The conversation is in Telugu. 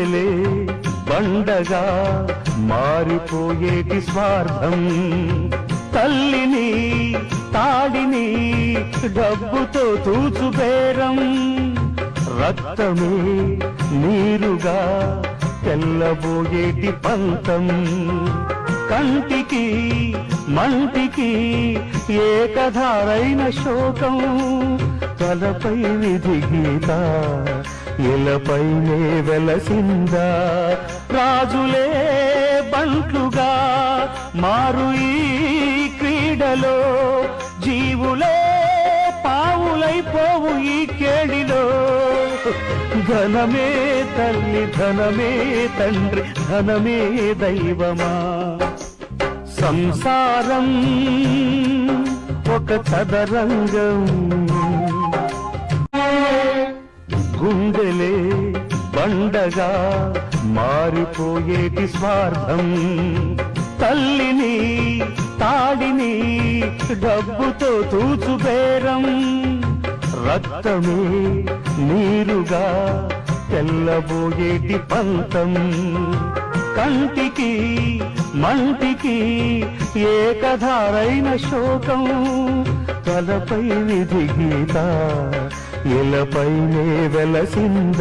గుండెలే పండగా మారిపోయేటి స్వార్థం. తల్లిని తాడిని డబ్బుతో తూచుబేరం రక్తమే నీరుగా తెల్లబోయేటి పంతం. కంటికి మంటికి ఏకధారైన శోకం. తలపై విధి గీత ఇలపైనే వెలసిందా? రాజులే బంట్లుగా మారు ఈ క్రీడలో. జీవులే పావులైపోవు ఈ కేడిలో. ధనమే తల్లి ధనమే తండ్రి ధనమే దైవమా. సంసారం ఒక చదరంగం. ఉండగా మారిపోయేటి స్వార్థం. తల్లిని తాడిని డబ్బుతో తూచుబేరం రక్తమే నీరుగా తెల్లబోయేటి పంతం. కంటికి మంటికి ఏకధారైన శోకం. తలపై విధి గీత ఇలపైనే వెలసింద.